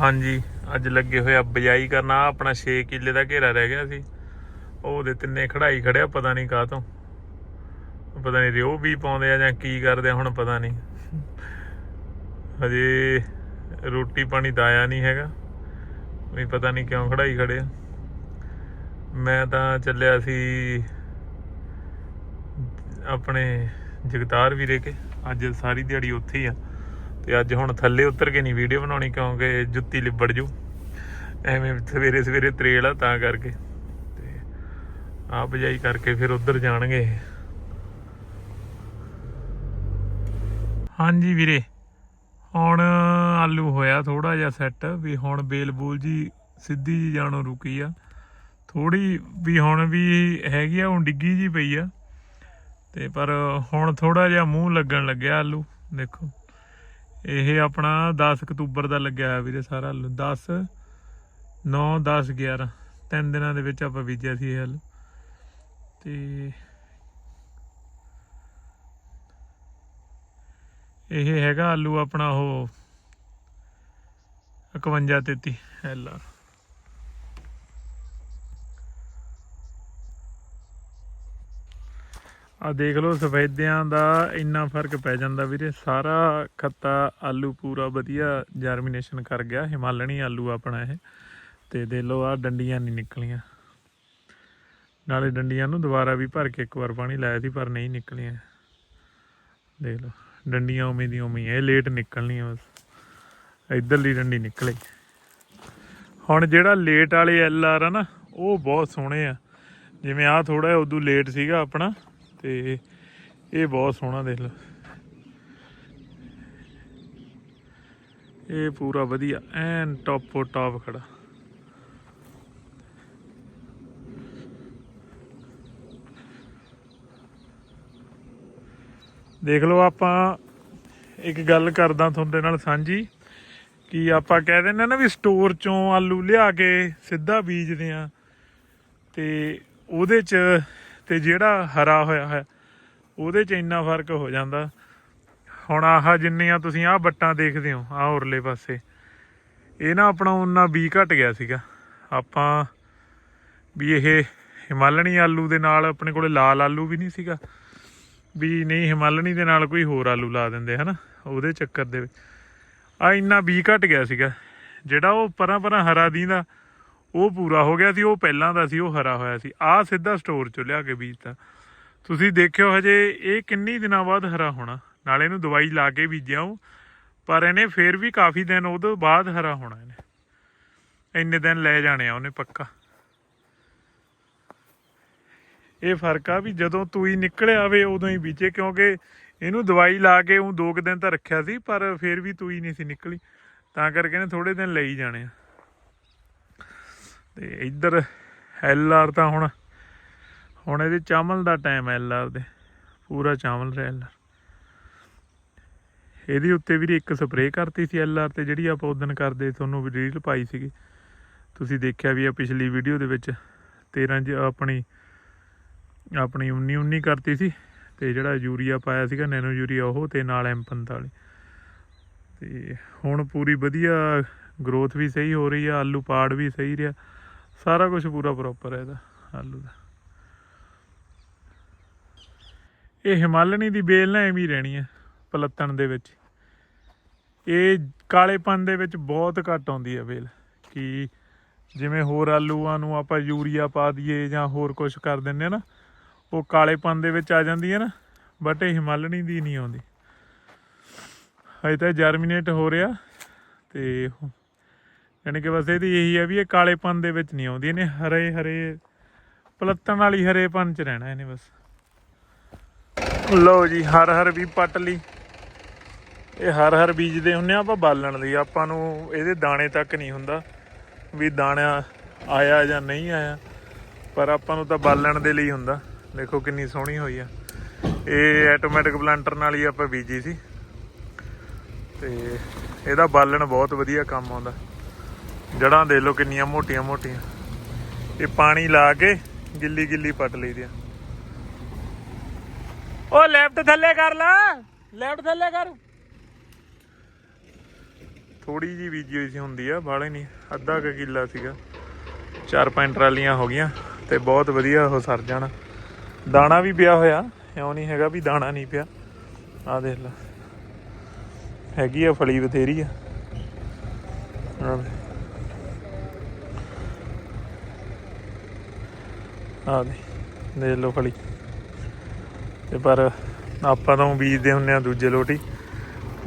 ਹਾਂਜੀ, ਅੱਜ ਲੱਗੇ ਹੋਏ ਆ ਬਜਾਈ ਕਰਨਾ। ਆਹ ਆਪਣਾ 6 ਕਿੱਲੇ ਦਾ ਘੇਰਾ ਰਹਿ ਗਿਆ ਸੀ। ਉਹਦੇ ਤਿੰਨੇ ਖੜਾਈ ਖੜਿਆ, ਪਤਾ ਨਹੀਂ ਕਾਹ ਤੋਂ। ਪਤਾ ਨਹੀਂ ਰਿਓ ਵੀ ਪਾਉਂਦੇ ਆ ਜਾਂ ਕੀ ਕਰਦੇ ਆ, ਹੁਣ ਪਤਾ ਨਹੀਂ। ਹਜੇ ਰੋਟੀ ਪਾਣੀ ਤਾਂ ਆਇਆ ਨਹੀਂ ਹੈਗਾ। ਵੀ ਪਤਾ ਨਹੀਂ ਕਿਉਂ ਖੜਾਈ ਖੜੇ ਆ ਮੈਂ ਤਾਂ ਚੱਲਿਆ ਸੀ ਆਪਣੇ ਜਗਤਾਰ ਵੀਰੇ ਕੇ। ਅੱਜ ਸਾਰੀ ਦਿਹਾੜੀ ਉੱਥੇ ਹੀ ਆ। ਤੇ ਅੱਜ ਹੁਣ ਥੱਲੇ ਉਤਰ ਕੇ ਨਹੀਂ ਵੀਡੀਓ ਬਣਾਉਣੀ ਕਿਉਂਕਿ ਜੁੱਤੀ ਲਿਬੜ ਜੂ। ਐਵੇਂ ਸਵੇਰੇ ਸਵੇਰੇ ਤਰੇਲ ਆ ਤਾਂ ਕਰਕੇ। ਤੇ ਆ ਬਜਾਈ ਕਰਕੇ ਫਿਰ ਉੱਧਰ ਜਾਣਗੇ। ਹਾਂਜੀ ਵੀਰੇ, ਹੁਣ ਆਲੂ ਹੋਇਆ ਥੋੜਾ ਜਿਹਾ ਸੈੱਟ ਵੀ ਹੁਣ ਬੇਲ ਬੂਲ ਜੀ, ਸਿੱਧੀ ਜੀ ਜਾਣੋਂ ਰੁਕੀ ਆ। ਥੋੜੀ ਵੀ ਹੁਣ ਵੀ ਹੈਗੀ ਆ, ਹੁਣ ਡਿੱਗੀ ਜੀ ਪਈ ਆ। ਤੇ ਪਰ ਹੁਣ ਥੋੜਾ ਜਿਹਾ ਮੂੰਹ ਲੱਗਣ ਲੱਗਿਆ ਆਲੂ, ਦੇਖੋ। ਇਹ ਆਪਣਾ 10 ਅਕਤੂਬਰ ਦਾ ਲੱਗਿਆ ਹੋਇਆ ਵੀਰੇ ਸਾਰਾ ਆਲੂ 10 9 10 11 ਤਿੰਨ ਦਿਨਾਂ ਦੇ ਵਿੱਚ ਆਪਾਂ ਬੀਜਿਆ ਸੀ ਇਹ ਆਲੂ ਤੇ ਇਹ ਹੈਗਾ ਆਲੂ ਆਪਣਾ ਉਹ 51 33 ਐਲ ਆ ਦੇਖ ਲਓ, ਸਫੈਦਿਆਂ ਦਾ ਇੰਨਾ ਫ਼ਰਕ ਪੈ ਜਾਂਦਾ ਵੀਰੇ। ਸਾਰਾ ਖੱਤਾ ਆਲੂ ਪੂਰਾ ਵਧੀਆ ਜਰਮੀਨੇਸ਼ਨ ਕਰ ਗਿਆ। ਹਿਮਾਲਣੀ ਆਲੂ ਆਪਣਾ ਇਹ। ਤੇ ਦੇਖ ਲਓ ਆ ਡੰਡੀਆਂ ਨਹੀਂ ਨਿਕਲੀਆਂ। ਨਾਲੇ ਡੰਡੀਆਂ ਨੂੰ ਦੁਬਾਰਾ ਵੀ ਭਰ ਕੇ ਇੱਕ ਵਾਰ ਪਾਣੀ ਲਾਇਆ ਸੀ, ਪਰ ਨਹੀਂ ਨਿਕਲੀਆਂ। ਦੇਖ ਲਓ, ਡੰਡੀਆਂ ਉਵੇਂ ਦੀ ਉਵੇਂ ਇਹ ਲੇਟ ਨਿਕਲਣੀਆਂ ਬਸ। ਇਧਰਲੀ ਡੰਡੀ ਨਿਕਲੇ। ਹੁਣ ਜਿਹੜਾ ਲੇਟ ਵਾਲੇ ਐਲ ਆਰ ਆ ਨਾ, ਉਹ ਬਹੁਤ ਸੋਹਣੇ ਆ। ਜਿਵੇਂ ਆ ਥੋੜਾ ਜਿਹਾ ਉਦੋਂ ਲੇਟ ਸੀਗਾ ਆਪਣਾ। ਤੇ ਇਹ ਬਹੁਤ ਸੋਹਣਾ ਦੇਖ ਲਓ। ਇਹ ਪੂਰਾ ਵਧੀਆ, ਐਨ ਟੌਪੋ ਟੌਪ ਖੜਾ। ਦੇਖ ਲਓ ਆਪਾਂ, ਇੱਕ ਗੱਲ ਕਰਦਾ ਤੁਹਾਡੇ ਨਾਲ ਸਾਂਝੀ, ਕਿ ਆਪਾਂ ਕਹਿ ਦਿੰਦੇ ਨਾ ਵੀ ਸਟੋਰ ਚੋਂ ਆਲੂ ਲਿਆ ਕੇ ਸਿੱਧਾ ਬੀਜਦੇ ਆ ਤੇ ਉਹਦੇ ਚ ਤੇ ਜਿਹੜਾ ਹਰਾ ਹੋਇਆ ਹੈ ਉਹਦੇ ਚ ਇੰਨਾ ਫ਼ਰਕ ਹੋ ਜਾਂਦਾ। ਹੁਣ ਆਹ ਜਿੰਨੀਆਂ ਤੁਸੀਂ ਆਹ ਬੱਟਾਂ ਦੇਖਦੇ ਹੋ, ਆਹ ਉਰਲੇ ਪਾਸੇ, ਇਹ ਨਾ ਆਪਣਾ ਉਹਨਾਂ ਬੀ ਘਟ ਗਿਆ ਸੀਗਾ। ਆਪਾਂ ਵੀ ਇਹ ਹਿਮਾਲਣੀ ਆਲੂ ਦੇ ਨਾਲ ਆਪਣੇ ਕੋਲੇ ਲਾਲ ਆਲੂ ਵੀ ਨਹੀਂ ਸੀਗਾ। ਵੀ ਨਹੀਂ, ਹਿਮਾਲਣੀ ਦੇ ਨਾਲ ਕੋਈ ਹੋਰ ਆਲੂ ਲਾ ਦਿੰਦੇ, ਹਨਾ? ਉਹਦੇ ਚੱਕਰ ਦੇ ਵਿੱਚ। ਆ ਇੰਨਾ ਬੀ ਘਟ ਗਿਆ ਸੀਗਾ, ਜਿਹੜਾ ਉਹ ਪਰਾਂ ਪਰਾਂ ਹਰਾ ਦੀਂਦਾ ਉਹ ਪੂਰਾ ਹੋ ਗਿਆ ਸੀ, ਉਹ ਪਹਿਲਾਂ ਦਾ ਸੀ, ਉਹ ਹਰਾ ਹੋਇਆ ਸੀ। ਆ ਸਿੱਧਾ ਸਟੋਰ ਚੋਂ ਲਿਆ ਕੇ ਬੀਜਤਾ ਤੁਸੀਂ ਦੇਖਿਓ ਹਜੇ, ਇਹ ਕਿੰਨੀ ਦਿਨਾਂ ਬਾਅਦ ਹਰਾ ਹੋਣਾ। ਨਾਲੇ ਇਹਨੂੰ ਦਵਾਈ ਲਾ ਕੇ ਬੀਜਿਆ ਉਹ। ਪਰ ਇਹਨੇ ਫੇਰ ਵੀ ਕਾਫੀ ਦਿਨ ਉਹਦੇ ਬਾਅਦ ਹਰਾ ਹੋਣਾ ਇਹਨੇ। ਇੰਨੇ ਦਿਨ ਲੈ ਜਾਣੇ ਆ ਉਹਨੇ ਪੱਕਾ। ਇਹ ਫ਼ਰਕ ਆ ਵੀ ਜਦੋਂ ਤੂਈ ਨਿਕਲ ਆਵੇ, ਉਦੋਂ ਹੀ ਬੀਜੇ, ਕਿਉਂਕਿ ਇਹਨੂੰ ਦਵਾਈ ਲਾ ਕੇ ਉਹ ਦੋ ਕੁ ਦਿਨ ਤਾਂ ਰੱਖਿਆ ਸੀ, ਪਰ ਫੇਰ ਵੀ ਤੂਈ ਨਹੀਂ ਸੀ ਨਿਕਲੀ। ਤਾਂ ਕਰਕੇ ਇਹਨੇ ਥੋੜੇ ਦਿਨ ਲਈ ਜਾਣੇ ਆ। ਤੇ ਇੱਧਰ ਐਲ ਆਰ ਤਾਂ ਹੁਣ ਹੁਣ ਇਹਦੇ ਚਾਵਲ ਦਾ ਟਾਈਮ ਐਲ ਆਰ ਦੇ। ਪੂਰਾ ਚਾਵਲ ਰਿਹਾ ਐਲ ਆਰ ਇਹਦੇ ਉੱਤੇ ਵੀ ਇੱਕ ਸਪਰੇਅ ਕਰਤੀ ਸੀ ਐਲ ਆਰ ਤੇ ਜਿਹੜੀ ਆਪਾਂ ਉਦੋਂ ਕਰਦੇ ਤੁਹਾਨੂੰ ਵੀ ਰੀਲ ਪਾਈ ਸੀਗੀ। ਤੁਸੀਂ ਦੇਖਿਆ ਵੀ ਆ ਪਿਛਲੀ ਵੀਡੀਓ ਦੇ ਵਿੱਚ 13 ਚ ਆਪਣੀ ਆਪਣੀ 19 19 ਕਰਤੀ ਸੀ ਤੇ ਜਿਹੜਾ ਯੂਰੀਆ ਪਾਇਆ ਸੀਗਾ, ਨੈਨੋ ਯੂਰੀਆ ਉਹ ਤੇ ਨਾਲ M45 ਤੇ ਹੁਣ ਪੂਰੀ ਵਧੀਆ ਗਰੋਥ ਵੀ ਸਹੀ ਹੋ ਰਹੀ ਆ, ਆਲੂ ਪਾੜ ਵੀ ਸਹੀ ਰਿਹਾ। ਸਾਰਾ ਕੁਝ ਪੂਰਾ ਪ੍ਰੋਪਰ ਹੈ ਇਹਦਾ, ਆਲੂ ਦਾ। ਇਹ ਹਿਮਾਲਣੀ ਦੀ ਬੇਲ ਨਾ ਐਵੇਂ ਹੀ ਰਹਿਣੀ ਹੈ, ਪਲੱਤਣ ਦੇ ਵਿੱਚ। ਇਹ ਕਾਲੇਪਨ ਦੇ ਵਿੱਚ ਬਹੁਤ ਘੱਟ ਆਉਂਦੀ ਹੈ ਬੇਲ, ਕਿ ਜਿਵੇਂ ਹੋਰ ਆਲੂਆਂ ਨੂੰ ਆਪਾਂ ਯੂਰੀਆ ਪਾ ਦਈਏ ਜਾਂ ਹੋਰ ਕੁਝ ਕਰ ਦਿੰਦੇ ਆ ਨਾ, ਉਹ ਕਾਲੇਪਨ ਦੇ ਵਿੱਚ ਆ ਜਾਂਦੀ ਹੈ ਨਾ ਬਟ ਇਹ ਹਿਮਾਲਣੀ ਦੀ ਨਹੀਂ ਆਉਂਦੀ। ਹਜੇ ਤਾਂ ਜਰਮੀਨੇਟ ਹੋ ਰਿਹਾ ਤੇ ਯਾਨੀ ਕਿ ਬਸ ਇਹਦੀ ਇਹੀ ਹੈ ਵੀ ਇਹ ਕਾਲੇਪਨ ਦੇ ਵਿੱਚ ਨਹੀਂ ਆਉਂਦੀ, ਇਹਨੇ ਹਰੇ ਹਰੇ ਪਲੱਤਣ ਵਾਲੀ ਹਰੇਪਨ ਚ ਰਹਿਣਾ ਇਹਨੇ ਬਸ। ਲਓ ਜੀ, ਹਰ ਹਰ ਵੀ ਪੱਟ ਲਈ। ਇਹ ਹਰ ਹਰ ਬੀਜਦੇ ਹੁੰਨੇ ਆ ਆਪਾਂ ਬਾਲਣ ਲਈ, ਆਪਾਂ ਨੂੰ ਇਹਦੇ ਦਾਣੇ ਤੱਕ ਨਹੀਂ ਹੁੰਦਾ ਵੀ ਦਾਣਾ ਆਇਆ ਜਾਂ ਨਹੀਂ ਆਇਆ, ਪਰ ਆਪਾਂ ਨੂੰ ਤਾਂ ਬਾਲਣ ਦੇ ਲਈ ਹੁੰਦਾ। ਦੇਖੋ ਕਿੰਨੀ ਸੋਹਣੀ ਹੋਈ ਆ। ਇਹ ਆਟੋਮੈਟਿਕ ਪਲਾਂਟਰ ਨਾਲ ਹੀ ਆਪਾਂ ਬੀਜੀ ਸੀ। ਤੇ ਇਹਦਾ ਬਾਲਣ ਬਹੁਤ ਵਧੀਆ ਕੰਮ ਆਉਂਦਾ। ਜੜਾਂ ਦੇ ਲੋ ਕਿੰਨੀਆਂ ਮੋਟੀਆਂ ਮੋਟੀਆਂ। ਇਹ ਪਾਣੀ ਲਾ ਕੇ ਗਿੱਲੀ ਗਿੱਲੀ ਪੱਟ ਲਈਦੀ ਆ। ਉਹ ਲੈਫਟ ਥੱਲੇ ਕਰ ਲਾ। ਲੈਫਟ ਥੱਲੇ ਕਰ। ਥੋੜੀ ਜੀ ਬੀਜੀ ਹੋਈ ਸੀ ਹੁੰਦੀ ਆ, ਬਾਹਲੇ ਨਹੀਂ, ਅੱਧਾ ਕੁ ਕਿੱਲਾ ਸੀਗਾ। ਚਾਰ ਪੰਜ ਟਰਾਲੀਆਂ ਹੋ ਗਈਆਂ ਤੇ ਬਹੁਤ ਵਧੀਆ ਉਹ ਸਰ ਜਾਣਾ। ਦਾਣਾ ਵੀ ਪਿਆ ਹੋਇਆ ਇਉਂ ਨਹੀਂ ਹੈਗਾ ਵੀ ਦਾਣਾ ਨਹੀਂ ਪਿਆ। ਆ ਦੇਖ ਲੈ। ਹੈਗੀ ਆ ਫਲੀ ਬਥੇਰੀ ਆ। ਆ ਦੇ। ਦੇ ਦੇਖ ਲਓ ਫਲੀ ਤੇ ਪਰ ਆਪਾਂ ਤਾਂ ਬੀਜਦੇ ਹੁੰਨੇ ਆ ਦੂਜੇ ਲੋਟੀ,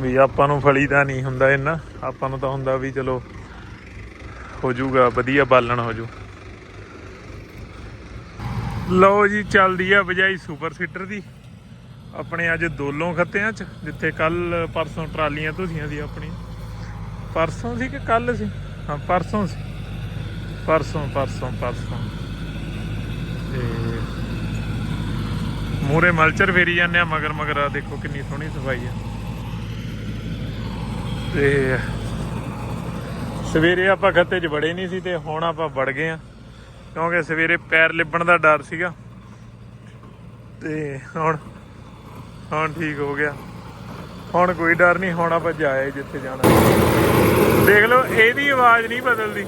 ਵੀ ਆਪਾਂ ਨੂੰ ਫਲੀ ਦਾ ਨਹੀਂ ਹੁੰਦਾ ਇੰਨਾ। ਆਪਾਂ ਨੂੰ ਤਾਂ ਹੁੰਦਾ ਵੀ ਚਲੋ ਹੋ ਜਾਊਗਾ ਵਧੀਆ ਬਾਲਣ ਹੋ ਜਾਊ ਲਓ ਜੀ, ਚੱਲਦੀ ਆ ਬਜਾਈ ਸੁਪਰ ਸੀਟਰ ਦੀ। ਆਪਣੇ ਅੱਜ ਦੋਲੋਂ ਖੱਤਿਆਂ ਚ, ਜਿੱਥੇ ਕੱਲ ਪਰਸੋਂ ਟਰਾਲੀਆਂ ਧੁਸੀਆਂ ਸੀ ਆਪਣੀ ਪਰਸੋਂ ਸੀ ਕਿ ਕੱਲ ਸੀ? ਹਾਂ, ਪਰਸੋਂ ਸੀ। ਪਰਸੋਂ ਪਰਸੋਂ ਪਰਸੋਂ। ਤੇ ਮੂਰੇ ਮਲਚਰ ਫੇਰੀ ਜਾਂਦੇ ਆ, ਮਗਰ ਮਗਰ ਆ, ਦੇਖੋ ਕਿੰਨੀ ਸੋਹਣੀ ਸਫ਼ਾਈ ਆ। ਤੇ ਸਵੇਰੇ ਆਪਾਂ ਖੱਤੇ 'ਚ ਬੜੇ ਨਹੀਂ ਸੀ ਤੇ ਹੁਣ ਆਪਾਂ ਵੜ ਗਏ ਆ, ਕਿਉਂਕਿ ਸਵੇਰੇ ਪੈਰ ਲਿਬਣ ਦਾ ਡਰ ਸੀਗਾ। ਤੇ ਹੁਣ ਹੁਣ ਠੀਕ ਹੋ ਗਿਆ। ਹੁਣ ਕੋਈ ਡਰ ਨਹੀਂ, ਹੁਣ ਆਪਾਂ ਜਾਏ ਜਿੱਥੇ ਜਾਣਾ। ਦੇਖ ਲਓ, ਇਹਦੀ ਆਵਾਜ਼ ਨਹੀਂ ਬਦਲਦੀ।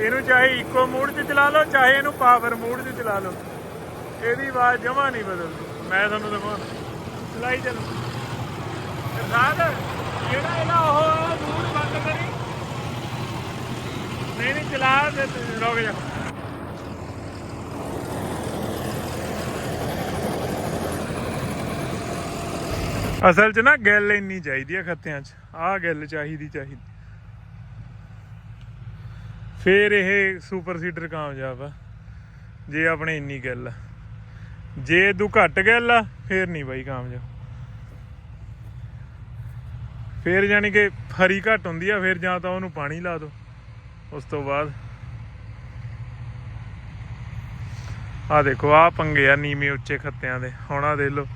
ਇਹਨੂੰ ਚਾਹੇ ਇਕੋ ਮੂਡ 'ਚ ਚਲਾ ਲਓ, ਚਾਹੇ ਇਹਨੂੰ ਪਾਵਰ ਮੂਡ 'ਚ ਚਲਾ ਲਓ। ਇਹਦੀ ਆਵਾਜ਼ ਜਮਾ ਨਹੀਂ ਬਦਲਦੀ। ਮੈਂ ਤੁਹਾਨੂੰ ਦਿਖਾਉਣਾ। ਚਲਾਈ ਚੱਲੋ। ਸਰਦਾਰ ਜਿਹੜਾ ਇਹਦਾ ਉਹ ਮੂਡ ਬੰਦ ਕਰੀ। ਨਹੀਂ ਨਹੀਂ, ਚਲਾ ਤੇ ਰੁਕ ਜਾ। ਅਸਲ 'ਚ ਨਾ ਗੱਲ ਇੰਨੀ ਚਾਹੀਦੀ ਆ ਖੱਤਿਆਂ 'ਚ। ਆਹ ਗੱਲ ਚਾਹੀਦੀ ਚਾਹੀਦੀ। ਫੇਰ ਇਹ ਸੁਪਰ ਸੀਡਰ ਕਾਮਯਾਬ ਆ। ਜੇ ਆਪਣੇ ਇੰਨੀ ਗੱਲ ਆ। ਜੇ ਤੂੰ ਘੱਟ ਗੱਲ ਆ, ਫੇਰ ਨਹੀਂ ਬਾਈ ਕਾਮਯਾਬ। ਫੇਰ ਜਾਨੀ ਕਿ ਹਰੀ ਘੱਟ ਹੁੰਦੀ ਆ, ਫੇਰ ਜਾਂ ਤਾਂ ਉਹਨੂੰ ਪਾਣੀ ਲਾ ਦੋ। ਉਸ ਤੋਂ ਬਾਅਦ ਆ ਦੇਖੋ, ਆ ਪੰਗੇ ਆ ਨੀਵੇਂ ਉੱਚੇ ਖੱਤਿਆਂ ਦੇ। ਹੁਣ ਆ ਦੇਖ ਲਓ,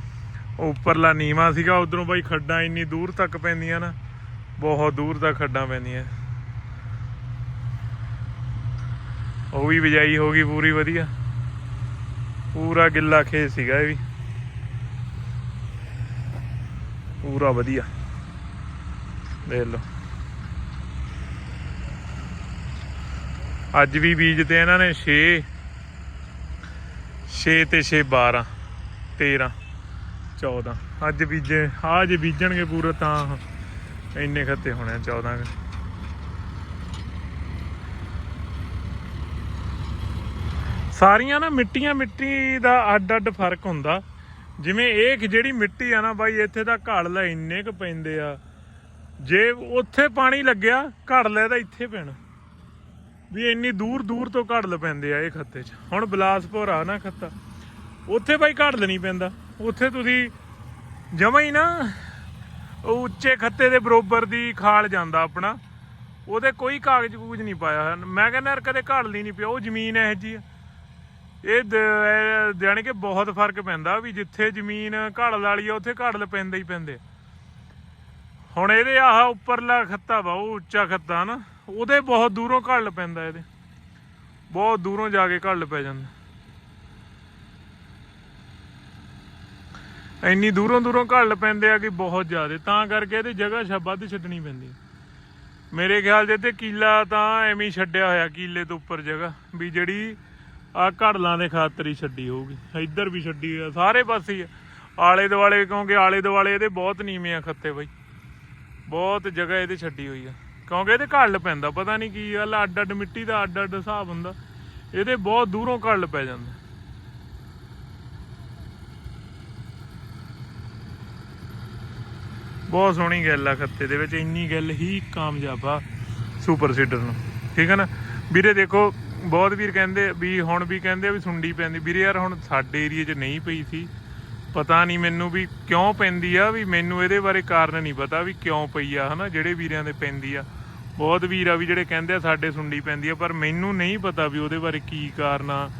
ਉੱਪਰਲਾ ਨੀਵਾ ਸੀਗਾ, ਉਧਰੋਂ ਬਾਈ ਖੱਡਾਂ ਇੰਨੀ ਦੂਰ ਤੱਕ ਪੈਂਦੀਆਂ ਨਾ, ਬਹੁਤ ਦੂਰ ਤੱਕ ਖੱਡਾਂ ਪੈਂਦੀਆਂ। ਉਹ ਵੀ ਬਿਜਾਈ ਹੋ ਗਈ ਪੂਰੀ ਵਧੀਆ। ਪੂਰਾ ਗਿੱਲਾ ਖੇਤ ਸੀਗਾ ਇਹ ਵੀ। ਪੂਰਾ ਵਧੀਆ। ਦੇਖ ਲਓ। ਅੱਜ ਵੀ ਬੀਜਦੇ ਇਹਨਾਂ ਨੇ 6 6 ਤੇ 6 12 13 14 ਅੱਜ ਬੀਜੇ ਆ ਜੇ ਬੀਜਣਗੇ ਪੂਰਾ ਤਾਂ ਇੰਨੇ ਖੱਤੇ ਹੋਣੇ ਆ 14 ਸਾਰੀਆਂ ਨਾ ਮਿੱਟੀਆਂ ਮਿੱਟੀ ਦਾ ਅੱਡ ਅੱਡ ਫ਼ਰਕ ਹੁੰਦਾ। ਜਿਵੇਂ ਇਹ ਜਿਹੜੀ ਮਿੱਟੀ ਆ ਨਾ ਬਾਈ, ਇੱਥੇ ਦਾ ਘੜ ਲੈ ਇੰਨੇ ਕੁ ਪੈਂਦੇ ਆ। ਜੇ ਉੱਥੇ ਪਾਣੀ ਲੱਗਿਆ, ਘੜ ਲੈ ਤਾਂ ਇੱਥੇ ਪੈਣਾ। ਵੀ ਇੰਨੀ ਦੂਰ ਦੂਰ ਤੋਂ ਘੜ ਲ ਪੈਂਦੇ ਆ ਇਹ ਖੱਤੇ 'ਚ। ਹੁਣ ਬਲਾਸਪੁਰ ਆ ਨਾ ਖੱਤਾ। ਉੱਥੇ ਬਾਈ ਘੜ ਨਹੀਂ ਪੈਂਦਾ। ਉੱਥੇ ਤੁਸੀਂ ਜਮਾ ਹੀ ਨਾ ਉਹ ਉੱਚੇ ਖੱਤੇ ਦੇ ਬਰੋਬਰ ਦੀ ਖਾਲ ਜਾਂਦਾ ਆਪਣਾ। ਉਹਦੇ ਕੋਈ ਕਾਗਜ਼ ਕੂਗਜ਼ ਨਹੀਂ ਪਾਇਆ ਮੈਂ ਕਹਿੰਦਾ ਯਾਰ ਕਦੇ ਘੜ ਲਈ ਨਹੀਂ ਪਿਆ। ਉਹ ਜ਼ਮੀਨ ਇਹੋ ਜੀ ਆ। ਇਹ ਦ- ਜਾਣੀ ਕਿ ਬਹੁਤ ਫ਼ਰਕ ਪੈਂਦਾ ਵੀ ਜਿੱਥੇ ਜ਼ਮੀਨ ਘੜ ਵਾਲੀ ਆ, ਉੱਥੇ ਘੜ ਲ ਹੀ ਪੈਂਦੇ। ਹੁਣ ਇਹਦੇ ਆਹ ਉੱਪਰਲਾ ਖੱਤਾ ਵਾ, ਉਹ ਉੱਚਾ ਖੱਤਾ ਨਾ, ਉਹਦੇ ਬਹੁਤ ਦੂਰੋਂ ਘੜ ਪੈਂਦਾ ਇਹਦੇ। ਬਹੁਤ ਦੂਰੋਂ ਜਾ ਕੇ ਘੜ ਪੈ ਜਾਂਦਾ। ਇੰਨੀ ਦੂਰੋਂ ਦੂਰੋਂ ਘੜ ਪੈਂਦੇ ਆ ਕਿ ਬਹੁਤ ਜ਼ਿਆਦਾ, ਤਾਂ ਕਰਕੇ ਇਹਦੀ ਜਗ੍ਹਾ ਵੱਧ ਛੱਡਣੀ ਪੈਂਦੀ। ਮੇਰੇ ਖਿਆਲ ਦੇ ਤੇ ਕੀਲਾ ਤਾਂ ਐਵੇਂ ਛੱਡਿਆ ਹੋਇਆ, ਕੀਲੇ ਤੋਂ ਉੱਪਰ ਜਗ੍ਹਾ, ਵੀ ਜਿਹੜੀ ਆ ਘੜਲਾਂ ਦੇ ਖਾਤਰ ਹੀ ਛੱਡੀ ਹੋਊਗੀ। ਇੱਧਰ ਵੀ ਛੱਡੀ ਆ, ਸਾਰੇ ਪਾਸੇ ਹੀ ਆਲੇ ਦੁਆਲੇ ਕਿਉਂਕਿ ਆਲੇ ਦੁਆਲੇ ਇਹਦੇ ਬਹੁਤ ਨੀਵੇਂ ਆ ਖੱਤੇ ਬਈ। ਬਹੁਤ ਜਗ੍ਹਾ ਇਹਦੇ ਛੱਡੀ ਹੋਈ ਆ। ਕਿਉਂਕਿ ਇਹਦੇ ਘੜ ਪੈਂਦਾ, ਪਤਾ ਨਹੀਂ ਕੀ ਗੱਲ ਅੱਡ ਅੱਡ ਮਿੱਟੀ ਦਾ ਅੱਡ ਅੱਡ ਹਿਸਾਬ ਹੁੰਦਾ। ਇਹਦੇ ਬਹੁਤ ਦੂਰੋਂ ਘੜ ਪੈ ਜਾਂਦਾ। ਬਹੁਤ ਸੋਹਣੀ ਗੱਲ ਆ ਖੱਤੇ ਦੇ ਵਿੱਚ, ਇੰਨੀ ਗੱਲ ਹੀ ਕਾਮਯਾਬ ਆ ਸੁਪਰ ਸੀਡਰ ਨੂੰ। ਠੀਕ ਹੈ ਨਾ? ਵੀਰੇ ਦੇਖੋ ਬਹੁਤ ਵੀਰ ਕਹਿੰਦੇ ਵੀ ਹੁਣ ਵੀ ਕਹਿੰਦੇ ਆ ਵੀ ਸੁੰਡੀ ਪੈਂਦੀ। ਵੀਰੇ ਯਾਰ ਹੁਣ ਸਾਡੇ ਏਰੀਏ 'ਚ ਨਹੀਂ ਪਈ ਸੀ। ਪਤਾ ਨਹੀਂ ਮੈਨੂੰ ਵੀ ਕਿਉਂ ਪੈਂਦੀ ਆ, ਵੀ ਮੈਨੂੰ ਇਹਦੇ ਬਾਰੇ ਕਾਰਨ ਨਹੀਂ ਪਤਾ ਵੀ ਕਿਉਂ ਪਈ ਆ, ਹਨਾ? ਜਿਹੜੇ ਵੀਰਿਆਂ ਦੇ ਪੈਂਦੀ ਆ। ਬਹੁਤ ਵੀਰ ਆ ਵੀ ਜਿਹੜੇ ਕਹਿੰਦੇ ਆ ਸਾਡੇ ਸੁੰਡੀ ਪੈਂਦੀ ਆ, ਪਰ ਮੈਨੂੰ ਨਹੀਂ ਪਤਾ ਵੀ ਉਹਦੇ ਬਾਰੇ ਕੀ ਕਾਰਨ ਆ,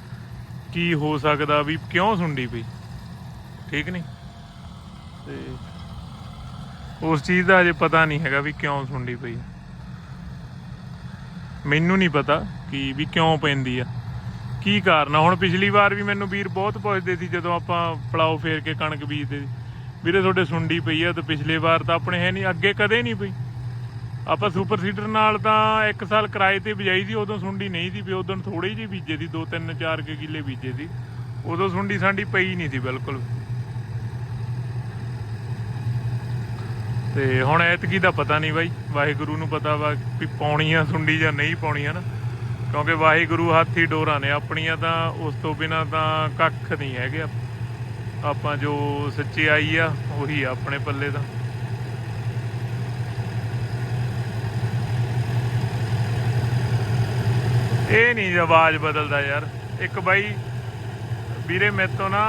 ਕੀ ਹੋ ਸਕਦਾ ਵੀ ਕਿਉਂ ਸੁੰਡੀ ਪਈ। ਠੀਕ ਨਹੀਂ? ਤੇ ਉਸ ਚੀਜ਼ ਦਾ ਅਜੇ ਪਤਾ ਨਹੀਂ ਹੈਗਾ ਵੀ ਕਿਉਂ ਸੁੰਡੀ ਪਈ। ਮੈਨੂੰ ਨਹੀਂ ਪਤਾ ਕਿ ਵੀ ਕਿਉਂ ਪੈਂਦੀ ਆ। ਕੀ ਕਾਰਨ ਆ? ਹੁਣ ਪਿਛਲੀ ਵਾਰ ਵੀ ਮੈਨੂੰ ਵੀਰ ਬਹੁਤ ਪੁੱਛਦੇ ਸੀ ਜਦੋਂ ਆਪਾਂ ਪਲਾਓ ਫੇਰ ਕੇ ਕਣਕ ਬੀਜਦੇ ਸੀ। ਵੀਰੇ, ਤੁਹਾਡੇ ਸੁੰਡੀ ਪਈ ਆ ਤੇ ਪਿਛਲੇ ਵਾਰ ਤਾਂ ਆਪਣੇ ਹੈ ਨਹੀਂ, ਅੱਗੇ ਕਦੇ ਨਹੀਂ ਪਈ। ਆਪਾਂ ਸੁਪਰ ਸੀਡਰ ਨਾਲ ਤਾਂ ਇੱਕ ਸਾਲ ਕਿਰਾਏ ਤੇ ਬਿਜਾਈ ਸੀ, ਉਦੋਂ ਸੁੰਡੀ ਨਹੀਂ ਸੀ, ਵੀ ਉਦੋਂ ਥੋੜੀ ਜਿਹੀ ਬੀਜੇ ਸੀ 2 3 4 ਕਿੱਲੇ ਬੀਜੇ ਸੀ। ਉਦੋਂ ਸੁੰਡੀ ਸਾਡੀ ਪਈ ਨਹੀਂ ਸੀ ਬਿਲਕੁਲ। ਤੇ ਹੁਣ ਐਤਕੀ ਦਾ ਪਤਾ ਨਹੀਂ ਬਾਈ, ਵਾਹਿਗੁਰੂ ਨੂੰ ਪਤਾ ਵਾ ਵੀ ਪਾਉਣੀ ਆ ਸੁੰਡੀ ਜਾਂ ਨਹੀਂ ਪਾਉਣੀ ਆ ਨਾ। ਕਿਉਂਕਿ ਵਾਹਿਗੁਰੂ ਹਾਥੀ ਡੋਰਾਂ ਨੇ, ਆਪਣੀਆਂ ਤਾਂ ਉਸ ਤੋਂ ਬਿਨਾ ਤਾਂ ਕੱਖ ਨਹੀਂ ਹੈਗੇ ਆਪਾਂ ਜੋ ਸੱਚਾਈ ਆ, ਉਹੀ ਆ ਆਪਣੇ ਪੱਲੇ ਦਾ ਇਹ ਨਹੀਂ ਆਵਾਜ਼ ਬਦਲਦਾ ਯਾਰ। ਇੱਕ ਬਾਈ, ਵੀਰੇ ਮੇਰੇ ਤੋਂ ਨਾ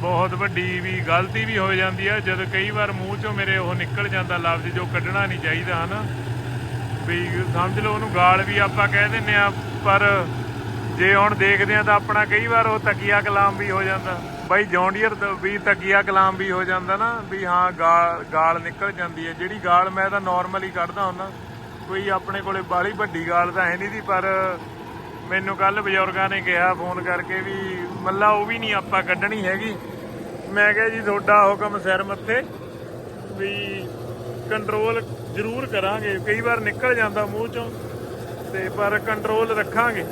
ਬਹੁਤ ਵੱਡੀ ਵੀ ਗਲਤੀ ਵੀ ਹੋ ਜਾਂਦੀ ਆ, ਜਦ ਕਈ ਵਾਰ ਮੂੰਹ ਚੋਂ ਮੇਰੇ ਉਹ ਨਿਕਲ ਜਾਂਦਾ ਲਫ਼ਜ਼ ਜੋ ਕੱਢਣਾ ਨਹੀਂ ਚਾਹੀਦਾ, ਹਨਾ? ਵੀ ਸਮਝ ਲਓ, ਉਹਨੂੰ ਗਾਲ ਵੀ ਆਪਾਂ ਕਹਿ ਦਿੰਨੇ ਆ, ਪਰ ਜੇ ਹੁਣ ਦੇਖਦੇ ਆ ਤਾਂ ਆਪਣਾ ਕਈ ਵਾਰ ਉਹ ਤਕੀਆ ਕਲਾਮ ਵੀ ਹੋ ਜਾਂਦਾ। ਬਾਈ, ਜੌਂਡੀਅਰ ਵੀ ਤਕੀਆ ਕਲਾਮ ਵੀ ਹੋ ਜਾਂਦਾ ਨਾ, ਵੀ ਹਾਂ, ਗਾਲ ਗਾਲ ਨਿਕਲ ਜਾਂਦੀ ਹੈ ਜਿਹੜੀ ਗਾਲ ਮੈਂ ਤਾਂ ਨਾਰਮਲੀ ਕੱਢਦਾ ਹੁੰਦਾ, ਕੋਈ ਆਪਣੇ ਕੋਲੇ ਬਾਲੀ ਵੱਡੀ ਗਾਲ ਤਾਂ ਹੈ ਨਹੀਂ ਦੀ, ਪਰ ਮੈਨੂੰ ਕੱਲ ਬਜ਼ੁਰਗਾਂ ਨੇ ਕਿਹਾ ਫੋਨ ਕਰਕੇ ਵੀ ਮੱਲਾ ਉਹ ਵੀ ਨਹੀਂ ਆਪਾਂ ਕੱਢਣੀ ਹੈਗੀ। ਮੈਂ ਕਿਹਾ ਜੀ ਤੁਹਾਡਾ ਹੁਕਮ ਸਿਰ ਮੱਥੇ ਵੀ ਕੰਟਰੋਲ ਜ਼ਰੂਰ ਕਰਾਂਗੇ। ਕਈ ਵਾਰ ਨਿਕਲ ਜਾਂਦਾ ਮੂੰਹ ਚੋਂ ਤੇ ਪਰ ਕੰਟਰੋਲ ਰੱਖਾਂਗੇ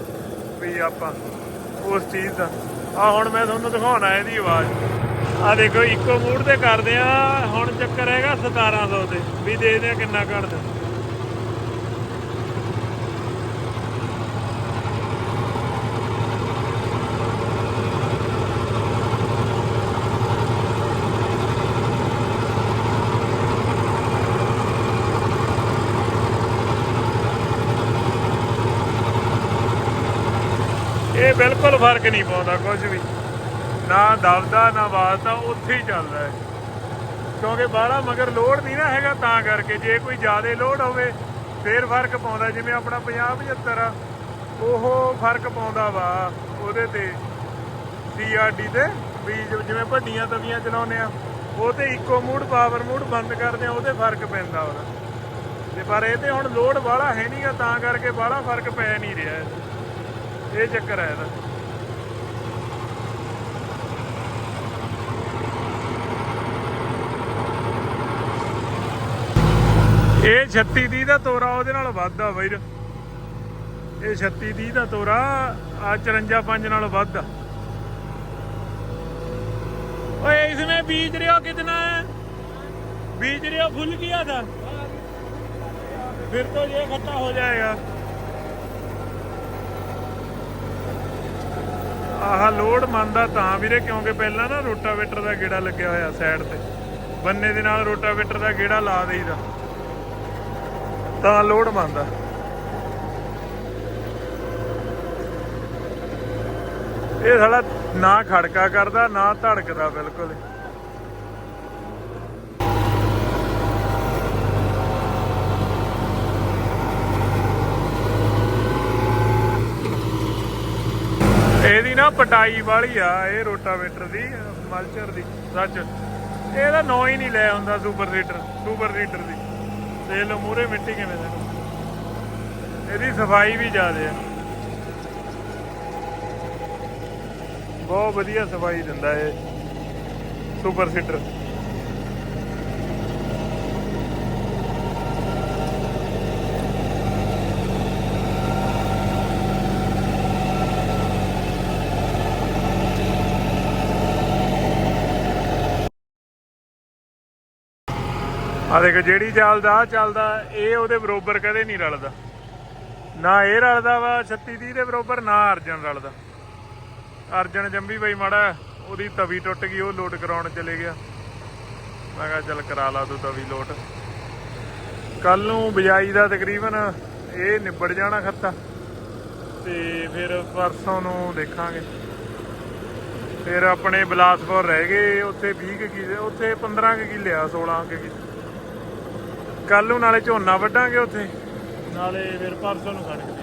ਵੀ ਆਪਾਂ ਉਸ ਚੀਜ਼ ਦਾ। ਆ ਹੁਣ ਮੈਂ ਤੁਹਾਨੂੰ ਦਿਖਾਉਣਾ ਇਹਦੀ ਆਵਾਜ਼। ਆ ਦੇਖੋ, ਇੱਕੋ ਮੂਡ ਤੇ ਕਰਦੇ ਆ, ਹੁਣ ਚੱਕਰ ਹੈਗਾ 1700 ਤੇ, ਵੀ ਦੇਖਦੇ ਆ ਕਿੰਨਾ ਕੱਢਦਾ ਬਿਲਕੁਲ ਫ਼ਰਕ ਨਹੀਂ ਪਾਉਂਦਾ ਕੁਝ ਵੀ। ਨਾ ਦਬਦਾ, ਨਾ ਵਾਜਦਾ ਉੱਥੇ ਹੀ ਚੱਲਦਾ ਹੈ ਕਿਉਂਕਿ ਬਾਹਲਾ ਮਗਰ ਲੋਡ ਨਹੀਂ ਨਾ ਹੈਗਾ, ਤਾਂ ਕਰਕੇ ਜੇ ਕੋਈ ਜ਼ਿਆਦਾ ਲੋਡ ਹੋਵੇ, ਫੇਰ ਫ਼ਰਕ ਪਾਉਂਦਾ। ਜਿਵੇਂ ਆਪਣਾ 50 75 ਆ, ਉਹ ਫ਼ਰਕ ਪਾਉਂਦਾ ਵਾ ਉਹਦੇ ਤੇ। ਸੀਆਰਡੀ ਤੇ ਵੀ ਜਿ- ਜਿਵੇਂ ਵੱਡੀਆਂ ਤਵੀਆਂ ਚਲਾਉਂਦੇ ਆ, ਉਹ ਤੇ ਇੱਕੋ ਮੂਡ ਪਾਵਰ ਮੂਡ ਬੰਦ ਕਰਦੇ ਆ, ਉਹਦੇ ਫ਼ਰਕ ਪੈਂਦਾ ਉਹਦਾ। ਤੇ ਪਰ ਇਹ ਤੇ ਹੁਣ ਲੋਡ ਬਾਹਲਾ ਹੈ ਨਹੀਂਗਾ ਤਾਂ ਕਰਕੇ ਬਾਹਲਾ ਫ਼ਰਕ ਪੈ ਨਹੀਂ ਰਿਹਾ। ਇਹ ਚੱਕਰ ਹੈ ਇਹਦਾ। ਇਹ 36 ਦੀ ਦਾ ਤੋਰਾ ਉਹਦੇ ਨਾਲ ਵੱਧ ਆ ਬਾਈ ਇਹ 36 ਦੀ ਦਾ ਤੋਰਾ ਆ 54 5 ਨਾਲ ਵੱਧ ਆ ਓਏ ਇਸ ਵਿੱਚ ਬੀਜ ਰਿਓ ਕਿਤਨਾ ਹੈ? ਬੀਜ ਰਿਓ ਫੁੱਲ ਗਿਆ ਦਾ ਫਿਰ ਤੋਂ ਇਹ ਖੱਟਾ ਹੋ ਜਾਏਗਾ। ਆਹ ਲੋਡ ਮੰਨਦਾ ਤਾਂ ਵੀਰੇ, ਕਿਉਂਕਿ ਪਹਿਲਾਂ ਨਾ ਰੋਟਾਵੇਟਰ ਦਾ ਗੇੜਾ ਲੱਗਿਆ ਹੋਇਆ ਸਾਈਡ ਤੇ। ਬੰਨੇ ਦੇ ਨਾਲ ਰੋਟਾਵੇਟਰ ਦਾ ਗੇੜਾ ਲਾ ਦੇਈਦਾ। ਤਾਂ ਲੋਡ ਮੰਨਦਾ। ਇਹ ਸਾਲਾ ਨਾ ਖੜਕਾ ਕਰਦਾ, ਨਾ ਧੜਕਦਾ ਬਿਲਕੁਲ ਇਹਦੀ ਨਾ ਪਟਾਈ ਵਾਲੀ ਆ, ਇਹ ਰੋਟਾਵੇਟਰ ਦੀ ਮਲਚਰ ਦੀ, ਸੱਚ। ਇਹਦਾ ਨਾਂ ਹੀ ਨਹੀਂ ਲੈ ਹੁੰਦਾ ਸੁਪਰ ਰੀਡਰ ਸੁਪਰ ਰੀਡਰ ਦੀ। ਦੇਖ ਲਓ ਮੂਰੇ ਮਿੱਟੀ ਕਿਵੇਂ ਦੇ ਇਹਦੀ ਸਫ਼ਾਈ ਵੀ ਜ਼ਿਆਦੇ ਆ। ਬਹੁਤ ਵਧੀਆ ਸਫ਼ਾਈ ਦਿੰਦਾ ਇਹ ਸੁਪਰ ਸੀਟਰ ਆ ਦੇਖ ਜਿਹੜੀ ਚੱਲਦਾ, ਆਹ ਚੱਲਦਾ, ਇਹ ਉਹਦੇ ਬਰੋਬਰ ਕਦੇ ਨਹੀਂ ਰਲਦਾ। ਨਾ ਇਹ ਰਲਦਾ ਵਾ 36 30 ਦੇ ਬਰੋਬਰ, ਨਾ ਅਰਜਨ ਰਲਦਾ। ਅਰਜਨ ਜੰਬੀ ਬਈ ਮਾੜਾ, ਉਹਦੀ ਤਵੀ ਟੁੱਟ ਗਈ, ਉਹ ਲੋਡ ਕਰਾਉਣ ਚਲੇ ਗਿਆ। ਮੈਂ ਕਿਹਾ ਚੱਲ ਕਰਾ ਲਾ ਤੂੰ ਤਵੀ ਲੋਡ ਕੱਲ ਨੂੰ ਬਿਜਾਈ ਦਾ ਤਕਰੀਬਨ ਇਹ ਨਿਬੜ ਜਾਣਾ ਖੱਤਾ ਤੇ ਫਿਰ ਪਰਸੋਂ ਨੂੰ ਦੇਖਾਂਗੇ। ਫਿਰ ਆਪਣੇ ਬਲਾਸਪੁਰ ਰਹਿ ਗਏ, ਉੱਥੇ 20 ਕੁ ਕਿੱਲੇ, ਉੱਥੇ 15 ਕੁ ਕਿੱਲੇ ਆ 16 ਕੁ ਕਿੱਲੇ। ਕੱਲ ਨੂੰ ਨਾਲੇ ਝੋਨਾ ਵੱਢਾਂਗੇ ਉੱਥੇ। ਨਾਲੇ ਫਿਰ ਪਰਸੋਂ ਨੂੰ ਕਣਕ